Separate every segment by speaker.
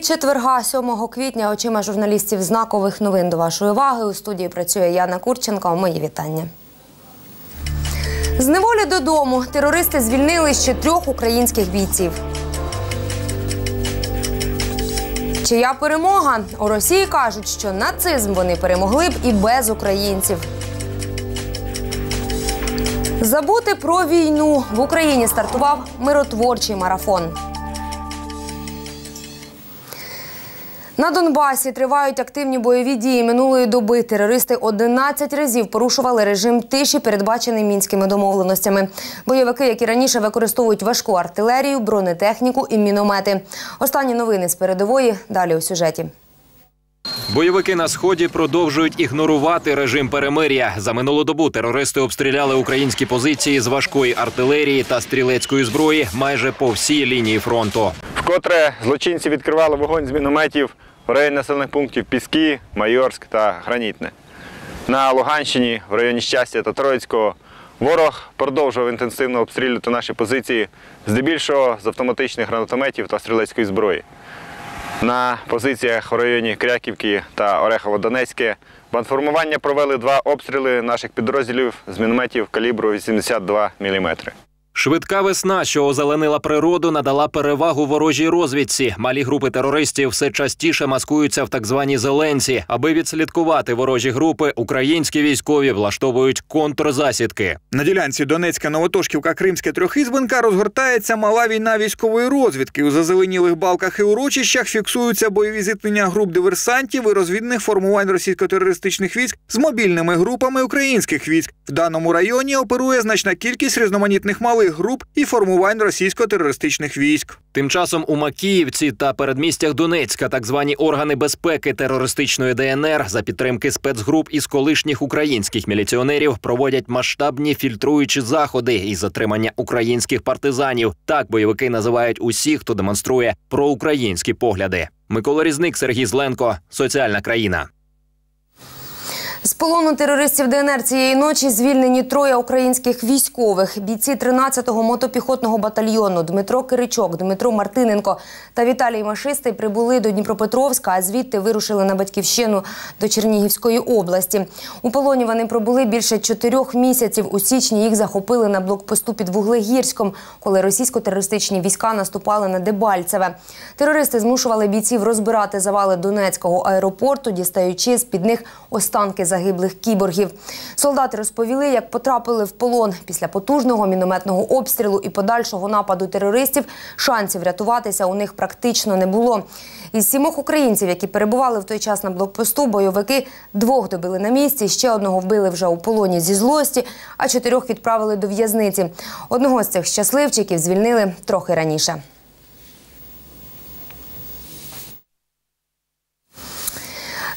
Speaker 1: четверга, 7 квітня, очима журналістів знакових новин до вашої уваги. У студії працює Яна Курченко. Мої вітання. З неволі додому терористи звільнили ще трьох українських бійців. Чия перемога? У Росії кажуть, що нацизм вони перемогли б і без українців. Забути про війну в Україні стартував миротворчий марафон. На Донбасі тривають активні бойові дії минулої доби. Терористи 11 разів порушували режим тиші, передбачений мінськими домовленостями. Бойовики, які раніше використовують важку артилерію, бронетехніку і міномети. Останні новини з передової далі у сюжеті.
Speaker 2: Бойовики на сході продовжують ігнорувати режим перемир'я. За минулу добу терористи обстріляли українські позиції з важкої артилерії та стрілецької зброї майже по всій лінії фронту.
Speaker 3: Вкотре злочинці відкривали вогонь з мінометів в районі населених пунктів Піски, Майорськ та Гранітне. На Луганщині, в районі Щастя та Троїцького, ворог продовжував інтенсивно обстрілювати наші позиції, здебільшого з автоматичних гранатометів та стрілецької зброї. На позиціях в районі Кряківки та Орехово-Донецьке банформування провели два обстріли наших підрозділів з мінометів калібру 82 мм.
Speaker 2: Швидка весна, що озеленила природу, надала перевагу ворожій розвідці. Малі групи терористів все частіше маскуються в так звані зеленці. Аби відслідкувати ворожі групи, українські військові влаштовують контрзасідки.
Speaker 4: На ділянці Донецька Новотошківка Кримська Трьохізбинка розгортається мала війна військової розвідки. У зазеленілих балках і урочищах фіксуються бойові зіткнення груп диверсантів і розвідних формувань російсько-терористичних військ з мобільними групами українських військ. В даному районі оперує значна кількість різноманітних малих груп і формувань російсько-терористичних військ.
Speaker 2: Тим часом у Макіївці та передмістях Донецька так звані органи безпеки терористичної ДНР за підтримки спецгруп із колишніх українських міліціонерів проводять масштабні фільтруючі заходи із затримання українських партизанів. Так бойовики називають усіх, хто демонструє проукраїнські погляди. Микола Різник, Сергій Зленко, соціальна країна.
Speaker 1: З полону терористів ДНР цієї ночі звільнені троє українських військових. Бійці 13-го мотопіхотного батальйону Дмитро Киричок, Дмитро Мартиненко та Віталій Машистий прибули до Дніпропетровська, а звідти вирушили на батьківщину до Чернігівської області. У полоні вони пробули більше чотирьох місяців. У січні їх захопили на блокпосту під Вуглегірськом, коли російсько-терористичні війська наступали на Дебальцеве. Терористи змушували бійців розбирати завали Донецького аеропорту, дістаючи з під них останки загиблих кіборгів. Солдати розповіли, як потрапили в полон після потужного мінометного обстрілу і подальшого нападу терористів. Шансів рятуватися у них практично не було. Із сімох українців, які перебували в той час на блокпосту, бойовики двох добили на місці, ще одного вбили вже у полоні зі злості, а чотирьох відправили до в'язниці. Одного з цих щасливчиків звільнили трохи раніше.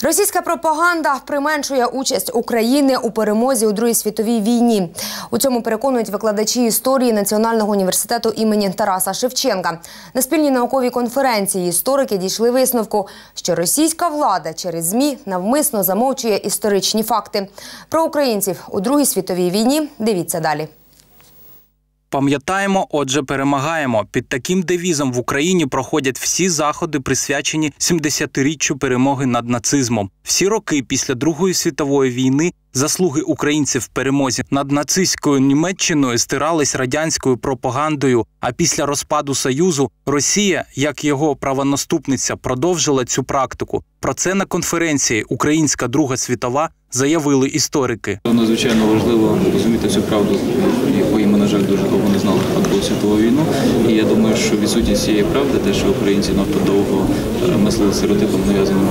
Speaker 1: Російська пропаганда применшує участь України у перемозі у Другій світовій війні. У цьому переконують викладачі історії Національного університету імені Тараса Шевченка. На спільній науковій конференції історики дійшли висновку, що російська влада через змі навмисно замовчує історичні факти. Про українців у Другій світовій війні дивіться далі.
Speaker 5: Пам'ятаємо, отже, перемагаємо. Під таким девізом в Україні проходять всі заходи, присвячені 70-річчю перемоги над нацизмом. Всі роки після Другої світової війни заслуги українців в перемозі над нацистською Німеччиною стирались радянською пропагандою. А після розпаду Союзу Росія, як його правонаступниця, продовжила цю практику. Про це на конференції Українська Друга світова заявили історики.
Speaker 6: Надзвичайно важливо розуміти цю правду, на жаль, дуже довго не знали про Другу світову війну. І я думаю, що відсутність цієї правди, те, що українці надто довго мислили стереотипом, нав'язаним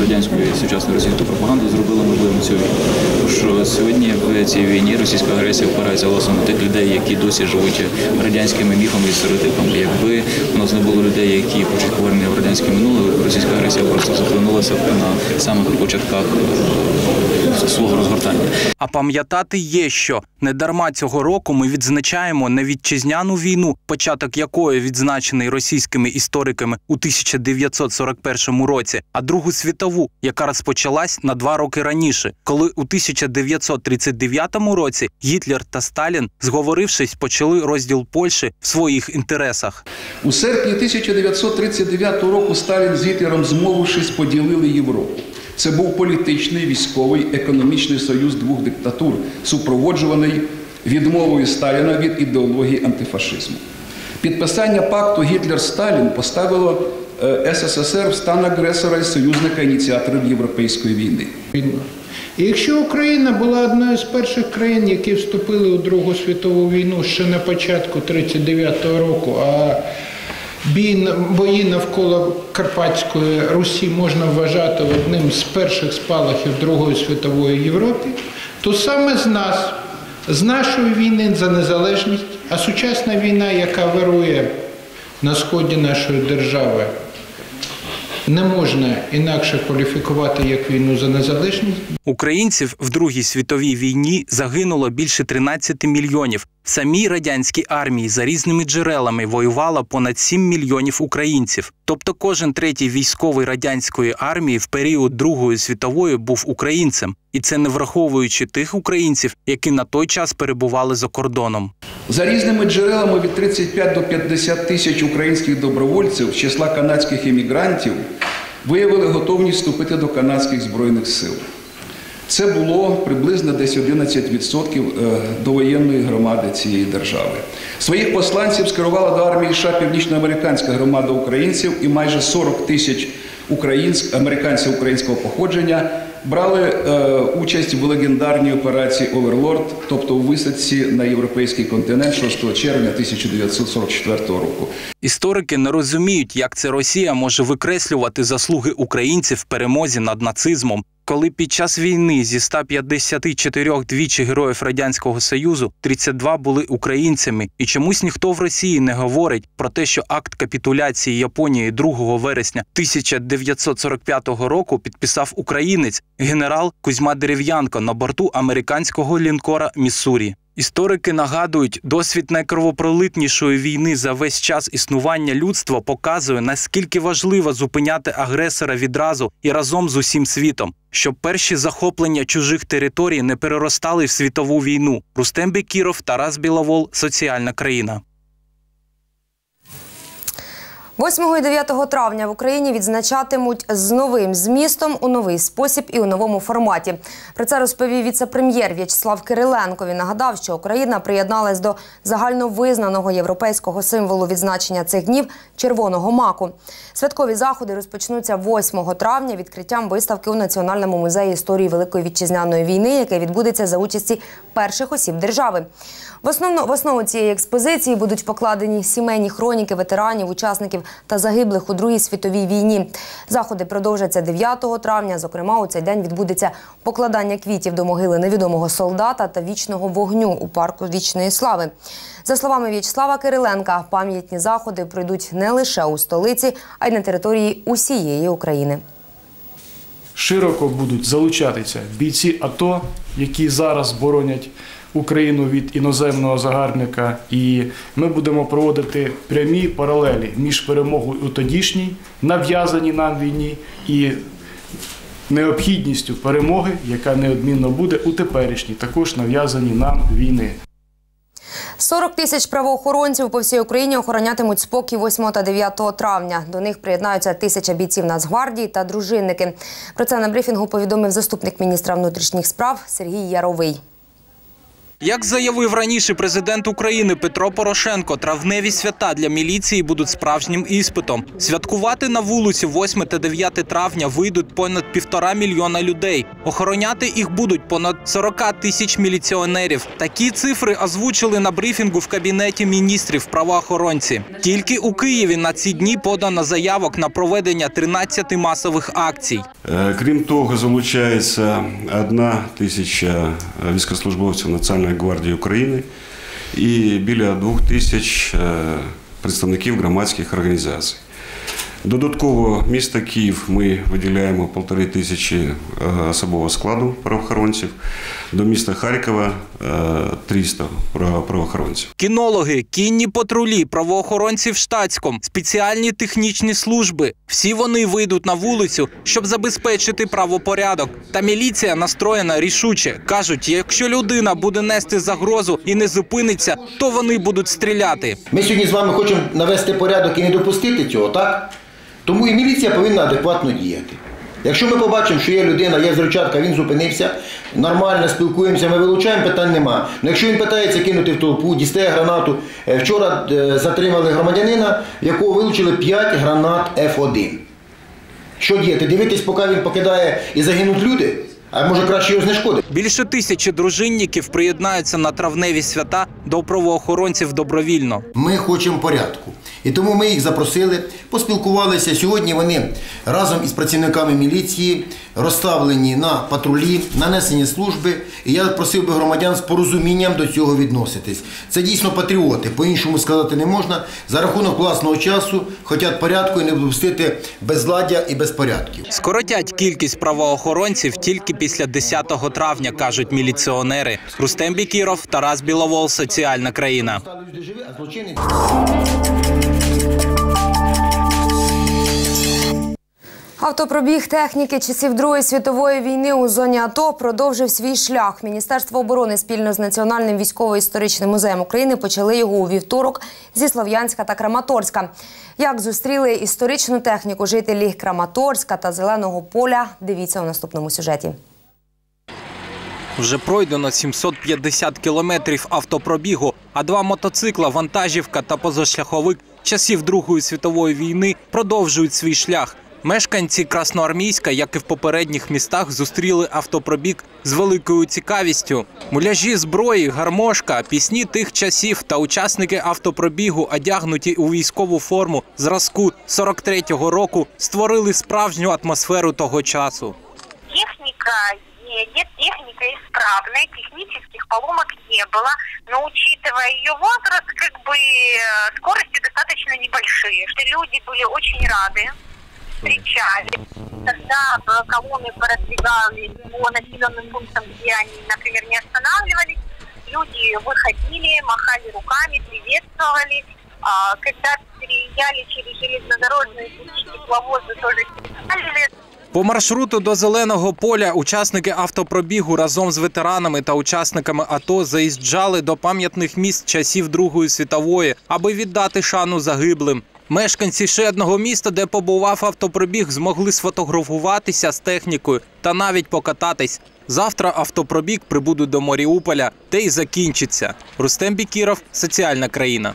Speaker 6: радянською і сучасною російською пропагандою, зробили можливим цю війну. Що сьогодні в цій війні російська агресія впирається власне на тих людей, які досі живуть радянськими міфами і стереотипами. Якби у нас не було людей, які хочуть повернення в радянське минуле, російська агресія просто захлинулася б на самих початках е, свого розгортання.
Speaker 5: А пам'ятати є, що недарма цього року ми відзначаємо не вітчизняну війну, початок якої відзначений російськими істориками у 1941 році, а Другу світову, яка розпочалась на два роки раніше, коли у 1939 році Гітлер та Сталін, зговорившись, почали розділ Польщі в своїх інтересах.
Speaker 7: У серпні 1939 року Сталін з Гітлером, змовившись, поділили Європу. Це був політичний, військовий, економічний союз двох диктатур, супроводжуваний відмовою Сталіна від ідеології антифашизму. Підписання пакту Гітлер-Сталін поставило СССР в стан агресора і союзника ініціаторів Європейської війни.
Speaker 8: І якщо Україна була одною з перших країн, які вступили у Другу світову війну ще на початку 39-го року, а бій, бої навколо Карпатської Русі можна вважати одним з перших спалахів Другої світової Європи, то саме з нас, з нашої війни за незалежність, а сучасна війна, яка вирує на сході нашої держави, не можна інакше кваліфікувати як війну за незалежність.
Speaker 5: Українців в Другій світовій війні загинуло більше 13 мільйонів. В самій радянській армії за різними джерелами воювало понад 7 мільйонів українців. Тобто кожен третій військовий радянської армії в період Другої світової був українцем, і це не враховуючи тих українців, які на той час перебували за кордоном.
Speaker 7: За різними джерелами від 35 до 50 тисяч українських добровольців з числа канадських іммігрантів виявили готовність вступити до канадських збройних сил. Це було приблизно десь 11% е, довоєнної громади цієї держави. Своїх посланців скерувала до армії США північноамериканська громада українців і майже 40 тисяч українськ, американців українського походження брали е, участь в легендарній операції Оверлорд, тобто у висадці на європейський континент 6 червня 1944 року.
Speaker 5: Історики не розуміють, як це Росія може викреслювати заслуги українців в перемозі над нацизмом, коли під час війни зі 154 двічі героїв радянського союзу 32 були українцями, і чомусь ніхто в Росії не говорить про те, що акт капітуляції Японії 2 вересня 1945 року підписав українець генерал Кузьма Дерев'янко на борту американського лінкора Міссурі. Історики нагадують, досвід найкровопролитнішої війни за весь час існування людства показує, наскільки важливо зупиняти агресора відразу і разом з усім світом, щоб перші захоплення чужих територій не переростали в світову війну. Рустем Бекіров, Тарас Біловол, Соціальна країна.
Speaker 1: 8 і 9 травня в Україні відзначатимуть з новим змістом у новий спосіб і у новому форматі. Про це розповів віце-прем'єр В'ячеслав Кириленко. Він нагадав, що Україна приєдналась до загальновизнаного європейського символу відзначення цих днів червоного маку. Святкові заходи розпочнуться 8 травня відкриттям виставки у Національному музеї історії Великої вітчизняної війни, яке відбудеться за участі перших осіб держави. В основну в основу цієї експозиції будуть покладені сімейні хроніки ветеранів, учасників та загиблих у Другій світовій війні. Заходи продовжаться 9 травня. Зокрема, у цей день відбудеться покладання квітів до могили невідомого солдата та вічного вогню у парку вічної слави. За словами В'ячеслава Кириленка, пам'ятні заходи пройдуть не лише у столиці, а й на території усієї України.
Speaker 9: широко будуть залучатися бійці АТО, які зараз боронять Україну від іноземного загарбника. І ми будемо проводити прямі паралелі між перемогою у тодішній нав'язаній нам війні і необхідністю перемоги, яка неодмінно буде у теперішній, також нав'язаній нам війни.
Speaker 1: 40 тисяч правоохоронців по всій Україні охоронятимуть спокій 8 та 9 травня. До них приєднаються тисяча бійців Нацгвардії та дружинники. Про це на брифінгу повідомив заступник міністра внутрішніх справ Сергій Яровий.
Speaker 5: Як заявив раніше президент України Петро Порошенко, травневі свята для міліції будуть справжнім іспитом. Святкувати на вулиці 8 та 9 травня вийдуть понад півтора мільйона людей. Охороняти їх будуть понад 40 тисяч міліціонерів. Такі цифри озвучили на брифінгу в кабінеті міністрів правоохоронці. Тільки у Києві на ці дні подано заявок на проведення 13 масових акцій.
Speaker 10: Е, Крім того, залучається одна тисяча військовослужбовців Національної гвардії України і біля двох тисяч е, представників громадських організацій. Додатково місто Київ ми виділяємо полтори тисячі е, особового складу правоохоронців. До міста Харкова е, 300 правоохоронців.
Speaker 5: Кінологи, кінні патрулі, правоохоронці в штатському, спеціальні технічні служби. Всі вони вийдуть на вулицю, щоб забезпечити правопорядок. Та міліція настроєна рішуче. кажуть, якщо людина буде нести загрозу і не зупиниться, то вони будуть стріляти.
Speaker 11: Ми сьогодні з вами хочемо навести порядок і не допустити цього, так? Тому і міліція повинна адекватно діяти. Якщо ми побачимо, що є людина, є зручатка, він зупинився, нормально спілкуємося, ми вилучаємо, питань нема. Ну якщо він питається кинути в толпу, дістає гранату, Е, вчора е, затримали громадянина, в якого вилучили 5 гранат F1. Що діяти? Дивитись, поки він покидає і загинуть люди? А може краще його знешкодити?
Speaker 5: Більше тисячі дружинників приєднаються на травневі свята до правоохоронців добровільно.
Speaker 11: Ми хочемо порядку. І тому ми їх запросили, поспілкувалися. Сьогодні вони разом із працівниками міліції розставлені на патрулі, нанесені служби. І я просив би громадян з порозумінням до цього відноситись. Це дійсно патріоти, по-іншому сказати не можна. За рахунок власного часу хочуть порядку і не допустити безладдя і безпорядків.
Speaker 5: Скоротять кількість правоохоронців тільки після 10 травня, кажуть міліціонери. Рустем Бікіров, Тарас Біловол, соціальна країна.
Speaker 1: Автопробіг техніки часів Другої світової війни у зоні АТО продовжив свій шлях. Міністерство оборони спільно з Національним військово-історичним музеєм України почали його у вівторок зі Слов'янська та Краматорська. Як зустріли історичну техніку жителі Краматорська та Зеленого поля, дивіться у наступному сюжеті.
Speaker 5: Вже пройдено 750 кілометрів автопробігу, а два мотоцикла, вантажівка та позашляховик часів Другої світової війни продовжують свій шлях. Мешканці Красноармійська, як і в попередніх містах, зустріли автопробіг з великою цікавістю. Муляжі зброї, гармошка, пісні тих часів та учасники автопробігу, одягнуті у військову форму зразку 43-го року, створили справжню атмосферу того часу.
Speaker 12: техника едет, техника исправная, технических поломок не было, но учитывая ее возраст, как бы э, скорости достаточно небольшие, что люди были очень рады, встречали. Когда э, колонны продвигались по населенным пунктам, где они, например, не останавливались, люди выходили, махали руками, приветствовали. А Когда переезжали через железнодорожные пути, тепловозы тоже сигналили.
Speaker 5: По маршруту до зеленого поля учасники автопробігу разом з ветеранами та учасниками АТО заїжджали до пам'ятних міст часів Другої світової, аби віддати шану загиблим. Мешканці ще одного міста, де побував автопробіг, змогли сфотографуватися з технікою та навіть покататись. Завтра автопробіг прибудуть до Маріуполя, де й закінчиться. Рустем Бікіров, соціальна країна.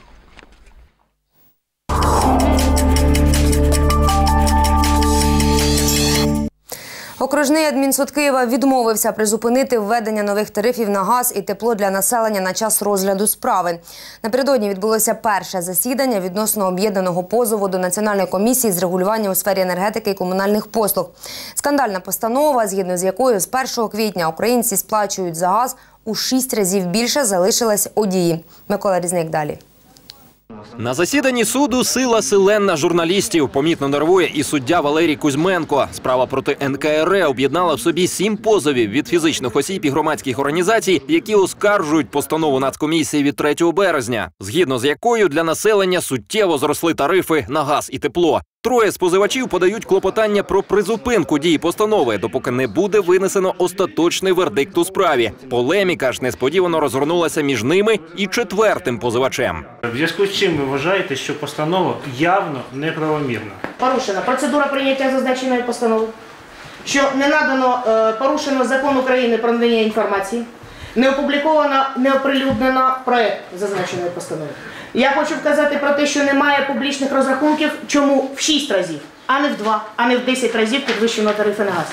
Speaker 1: Окружний адмінсуд Києва відмовився призупинити введення нових тарифів на газ і тепло для населення на час розгляду справи. Напередодні відбулося перше засідання відносно об'єднаного позову до Національної комісії з регулювання у сфері енергетики і комунальних послуг. Скандальна постанова, згідно з якою з 1 квітня українці сплачують за газ у 6 разів більше, залишилась у дії. Микола Різник далі.
Speaker 2: На засіданні суду сила силенна журналістів помітно нервує і суддя Валерій Кузьменко. Справа проти НКРЕ об'єднала в собі сім позовів від фізичних осіб і громадських організацій, які оскаржують постанову Нацкомісії від 3 березня, згідно з якою для населення суттєво зросли тарифи на газ і тепло. Троє з позивачів подають клопотання про призупинку дії постанови, допоки не буде винесено остаточний вердикт у справі. Полеміка ж несподівано розгорнулася між ними і четвертим позивачем.
Speaker 13: В зв'язку з чим ви вважаєте, що постанова явно неправомірна?
Speaker 14: Порушена процедура прийняття зазначеної постанови, що не надано е, порушено закон України про надання інформації, не опубліковано, не оприлюднено проект зазначеної постанови. Я хочу вказати про те, що немає публічних розрахунків, чому в 6 разів, а не в 2, а не в 10 разів підвищено тарифи на газ.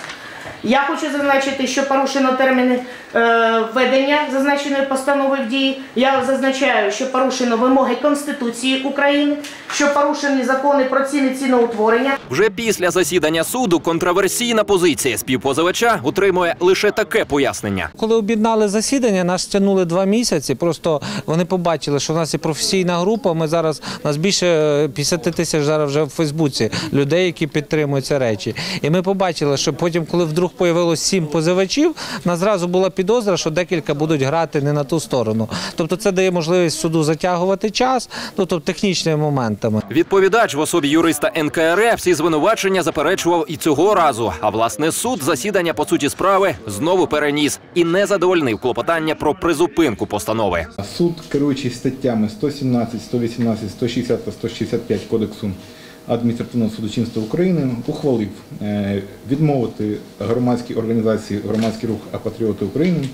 Speaker 14: Я хочу зазначити, що порушено терміни е, введення зазначеної постанови в дії. Я зазначаю, що порушено вимоги Конституції України, що порушені закони про ціни ціноутворення.
Speaker 2: Вже після засідання суду контроверсійна позиція співпозивача утримує лише таке пояснення.
Speaker 15: Коли об'єднали засідання, нас тягнули два місяці. Просто вони побачили, що в нас є професійна група. Ми зараз у нас більше е, 50 тисяч зараз вже в Фейсбуці людей, які підтримують ці речі. І ми побачили, що потім, коли вдруг появилось сім позивачів, в нас зразу була підозра, що декілька будуть грати не на ту сторону. Тобто, це дає можливість суду затягувати час, ну тобто технічними моментами.
Speaker 2: Відповідач в особі юриста НКРЕ всі звинувачення заперечував і цього разу. А власне суд засідання по суті справи знову переніс і не задовольнив клопотання про призупинку постанови.
Speaker 16: Суд, керуючись статтями 117, 118, 160 та 165 Кодексу адміністративного судочинства України, ухвалив е, відмовити громадській організації Громадський рух «Апатріоти України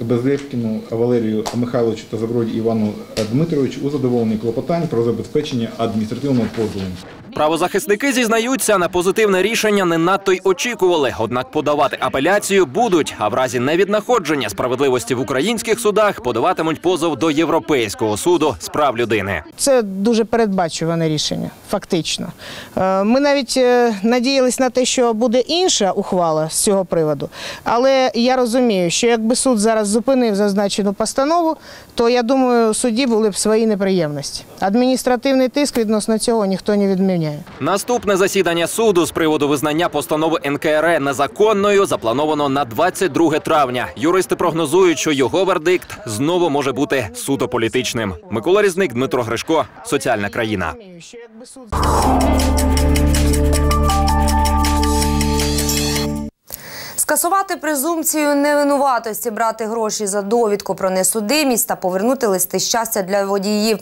Speaker 16: Безлєпкіну Валерію Михайловичу та Заброді Івану Дмитровичу у задоволенні клопотань про забезпечення адміністративного позову.
Speaker 2: Правозахисники зізнаються, на позитивне рішення не надто й очікували. Однак подавати апеляцію будуть, а в разі невіднаходження справедливості в українських судах подаватимуть позов до Європейського суду з прав людини.
Speaker 17: Це дуже передбачуване рішення, фактично. Е, Ми навіть е, надіялись на те, що буде інша ухвала з цього приводу. Але я розумію, що якби суд зараз зупинив зазначену постанову, то я думаю, судді були б свої неприємності. Адміністративний тиск відносно цього ніхто не відміняє.
Speaker 2: Наступне засідання суду з приводу визнання постанови НКРЕ незаконною заплановано на 22 травня. Юристи прогнозують, що його вердикт знову може бути суто політичним. Микола Різник, Дмитро Гришко, соціальна країна.
Speaker 1: Скасувати презумпцію невинуватості, брати гроші за довідку про несудимість та повернути листи щастя для водіїв.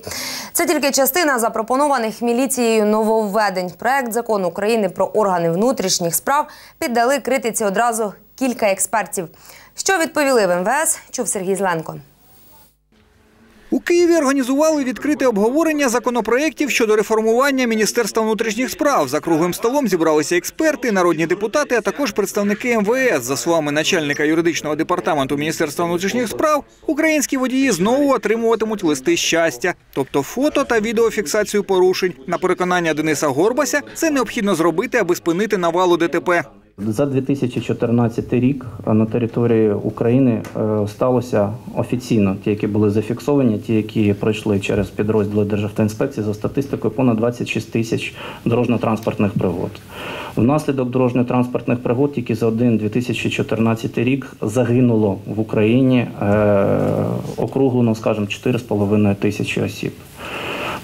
Speaker 1: Це тільки частина запропонованих міліцією нововведень. Проект закону України про органи внутрішніх справ піддали критиці одразу кілька експертів. Що відповіли в МВС, чув Сергій Зленко.
Speaker 4: У Києві організували відкрите обговорення законопроєктів щодо реформування Міністерства внутрішніх справ. За круглим столом зібралися експерти, народні депутати, а також представники МВС. За словами начальника юридичного департаменту Міністерства внутрішніх справ, українські водії знову отримуватимуть листи щастя, тобто фото та відеофіксацію порушень. На переконання Дениса Горбася, це необхідно зробити, аби спинити навалу ДТП.
Speaker 18: За 2014 рік на території України е, сталося офіційно ті, які були зафіксовані, ті, які пройшли через підрозділи Державтоінспекції за статистикою, понад 26 тисяч дорожньо-транспортних пригод. Внаслідок дорожньо-транспортних пригод тільки за один 2014 рік загинуло в Україні е, округлено, скажімо, 4,5 тисячі осіб.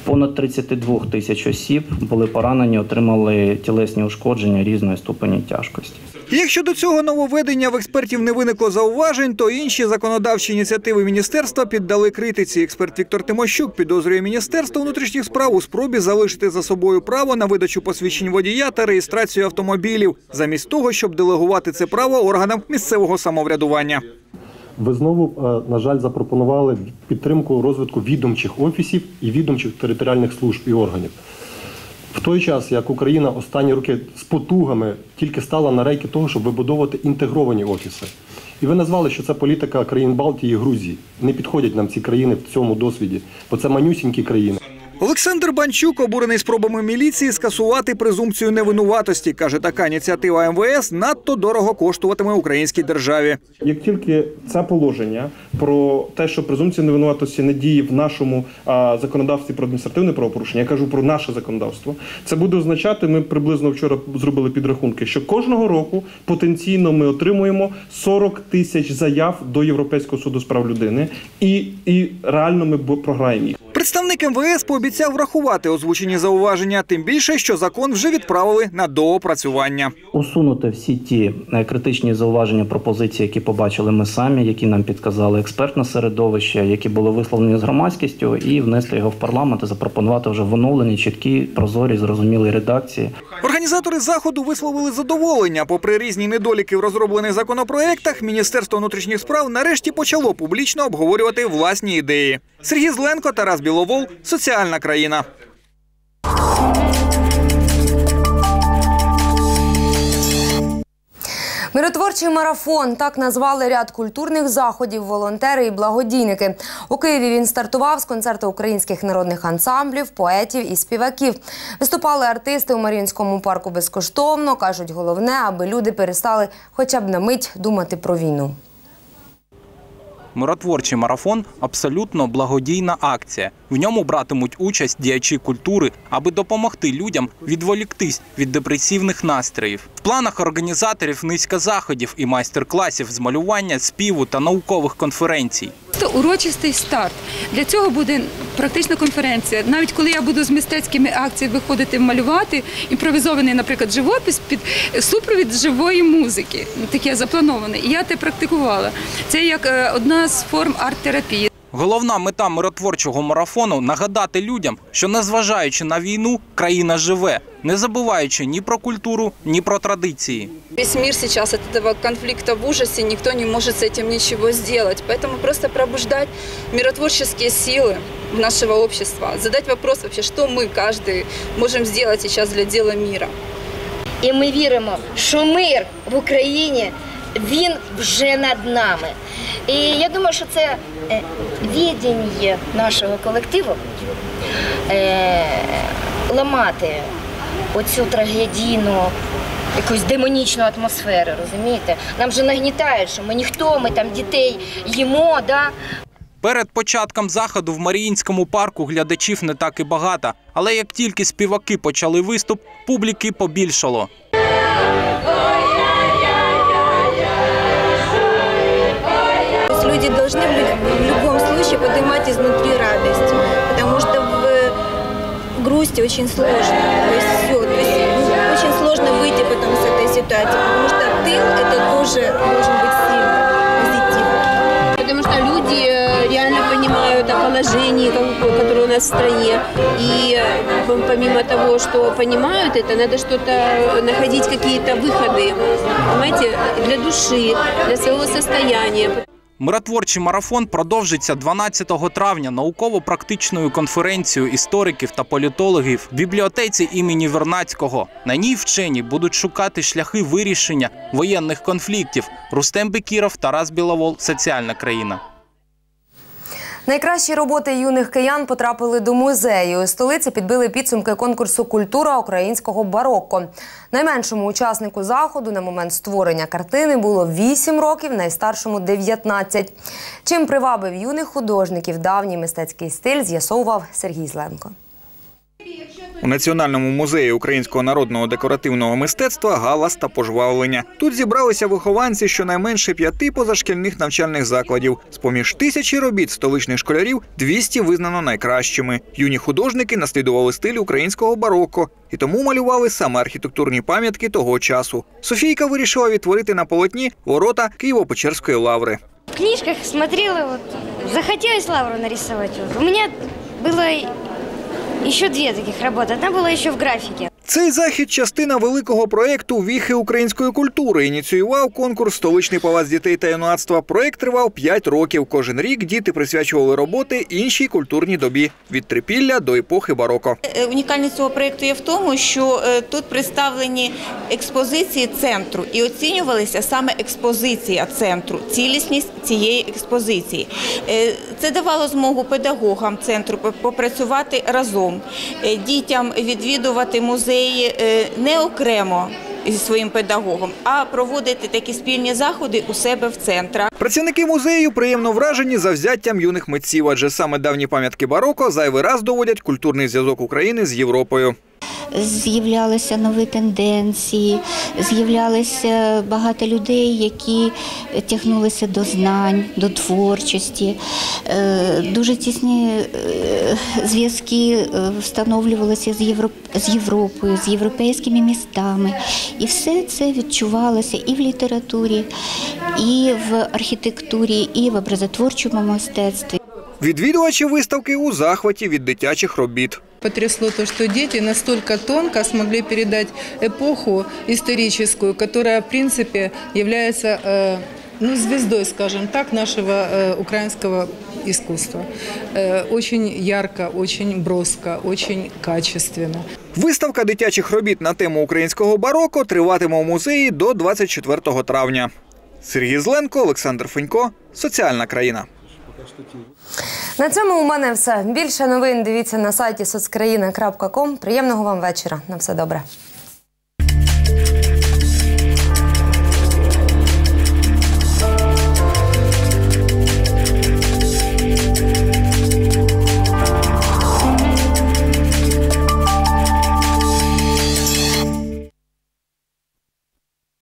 Speaker 18: Понад 32 тисяч осіб були поранені, отримали тілесні ушкодження різної ступені тяжкості.
Speaker 4: Якщо до цього нововведення в експертів не виникло зауважень, то інші законодавчі ініціативи міністерства піддали критиці. Експерт Віктор Тимощук підозрює міністерство внутрішніх справ у спробі залишити за собою право на видачу посвідчень водія та реєстрацію автомобілів, замість того, щоб делегувати це право органам місцевого самоврядування.
Speaker 19: Ви знову, е, на жаль, запропонували підтримку розвитку відомчих офісів і відомчих територіальних служб і органів. В той час, як Україна останні роки з потугами тільки стала на рейки того, щоб вибудовувати інтегровані офіси. І ви назвали, що це політика країн Балтії і Грузії. Не підходять нам ці країни в цьому досвіді, бо це манюсінькі країни.
Speaker 4: Олександр Банчук обурений спробами міліції скасувати презумпцію невинуватості. каже, така ініціатива МВС надто дорого коштуватиме українській державі.
Speaker 20: Як тільки це положення про те, що презумпція невинуватості не діє в нашому а, законодавстві про адміністративне правопорушення, я кажу про наше законодавство, це буде означати, ми приблизно вчора зробили підрахунки, що кожного року потенційно ми отримуємо 40 тисяч заяв до Європейського суду з прав людини, і, і реально ми програємо їх.
Speaker 4: Представник МВС пообіцяв врахувати озвучені зауваження, тим більше, що закон вже відправили на доопрацювання.
Speaker 18: Усунути всі ті е, критичні зауваження, пропозиції, які побачили ми самі, які нам підказали експертне середовище, які були висловлені з громадськістю, і внесли його в парламент і запропонувати вже в оновленій, чіткій, прозорій, зрозумілій редакції.
Speaker 4: Організатори заходу висловили задоволення. Попри різні недоліки в розроблених законопроектах, Міністерство внутрішніх справ нарешті почало публічно обговорювати власні ідеї. Сергій Зленко, Тарас Біловол, соціальна країна.
Speaker 1: Миротворчий марафон так назвали ряд культурних заходів, волонтери і благодійники. У Києві він стартував з концерту українських народних ансамблів, поетів і співаків. Виступали артисти у Маріїнському парку безкоштовно. кажуть, головне, аби люди перестали хоча б на мить думати про війну.
Speaker 5: Миротворчий марафон абсолютно благодійна акція. В ньому братимуть участь діячі культури, аби допомогти людям відволіктись від депресивних настроїв. В планах організаторів низка заходів і майстер-класів з малювання, співу та наукових конференцій.
Speaker 21: Це урочистий старт. Для цього буде практична конференція. Навіть коли я буду з мистецькими акціями виходити малювати, імпровізований, наприклад, живопис під супровід живої музики. Таке заплановане. І я те практикувала. Це як е, одна з форм арт-терапії.
Speaker 5: Головна мета миротворчого марафону нагадати людям, що незважаючи на війну, країна живе, не забуваючи ні про культуру, ні про традиції.
Speaker 22: Весь мир сейчас от этого конфликта в ужасе, никто не может с этим ничего сделать. Поэтому просто пробуждать миротворческие силы нашего общества, задать вопрос вообще, что мы, каждый, можем сделать сейчас для дела мира.
Speaker 23: І ми віримо, що мир в Україні він вже над нами. І я думаю, що це е, віддання нашого колективу е, ламати оцю трагедійну. Якусь демонічну атмосферу, розумієте? Нам же нагнітають, що ми ніхто, ми там дітей їмо, да?
Speaker 5: Перед початком заходу в Маріїнському парку глядачів не так і багато, але як тільки співаки почали виступ, публіки побільшало.
Speaker 24: Люди должны в лю- в любом случае поднимать изнутри радость, потому что в грусти очень сложно. То есть все, то есть ну, очень сложно выйти потом с этой ситуации, потому что тыл это тоже должен быть сильным.
Speaker 25: Потому что люди э, реально понимают о положении, которое у нас в стране. И э, помимо того, что понимают это, надо что-то находить какие-то выходы, понимаете, для души, для своего состояния.
Speaker 5: Миротворчий марафон продовжиться 12 травня науково-практичною конференцією істориків та політологів в бібліотеці імені Вернацького. На ній вчені будуть шукати шляхи вирішення воєнних конфліктів. Рустем Бекіров, Тарас Біловол, соціальна країна.
Speaker 1: Найкращі роботи юних киян потрапили до музею. Столиці підбили підсумки конкурсу Культура українського барокко. Найменшому учаснику заходу на момент створення картини було 8 років, найстаршому 19. Чим привабив юних художників давній мистецький стиль, з'ясовував Сергій Зленко.
Speaker 4: У Національному музеї українського народного декоративного мистецтва галас та пожвавлення. Тут зібралися вихованці щонайменше п'яти позашкільних навчальних закладів. З поміж тисячі робіт столичних школярів 200 визнано найкращими. Юні художники наслідували стиль українського барокко і тому малювали саме архітектурні пам'ятки того часу. Софійка вирішила відтворити на полотні ворота Києво-Печерської лаври.
Speaker 26: В книжках смотрела, вот, захотелось лавру нарисовать. Вот. У меня было еще две таких работы. Одна была еще в графике.
Speaker 4: Цей захід частина великого проєкту Віхи української культури. Ініціював конкурс Столичний палац дітей та юнацтва. Проєкт тривав 5 років. Кожен рік діти присвячували роботи іншій культурній добі від трипілля до епохи бароко.
Speaker 27: Е, Унікальність цього проєкту є в тому, що е, тут представлені експозиції центру і оцінювалися саме експозиція центру, цілісність цієї експозиції. Е, Це давало змогу педагогам центру попрацювати разом, е, дітям відвідувати музеї е, не окремо зі своїм педагогом, а проводити такі спільні заходи у себе в центрах.
Speaker 4: Працівники музею приємно вражені завзяттям юних митців, адже саме давні пам'ятки бароко зайвий раз доводять культурний зв'язок України з Європою.
Speaker 28: З'являлися нові тенденції, з'являлися багато людей, які тягнулися до знань, до творчості. Е, Дуже тісні е, зв'язки е, встановлювалися з Європ- з Європою, з європейськими містами. І все це відчувалося і в літературі, і в архітектурі, і в образотворчому мистецтві.
Speaker 4: Відвідувачі виставки у захваті від дитячих робіт.
Speaker 29: Потрясло то, что дети настолько тонко смогли передать эпоху историческую, которая, в принципе, является э, ну, звездой, скажем так, нашего э, украинского искусства. Э, очень ярко, очень броско, очень качественно.
Speaker 4: Виставка дитячих робіт на тему українського бароко триватиме у музеї до 24 травня. Сергій Зленко, Олександр Фенько, Соціальна країна.
Speaker 1: На цьому у мене все. Більше новин дивіться на сайті соцкраїна.ком. Приємного вам вечора. На все добре.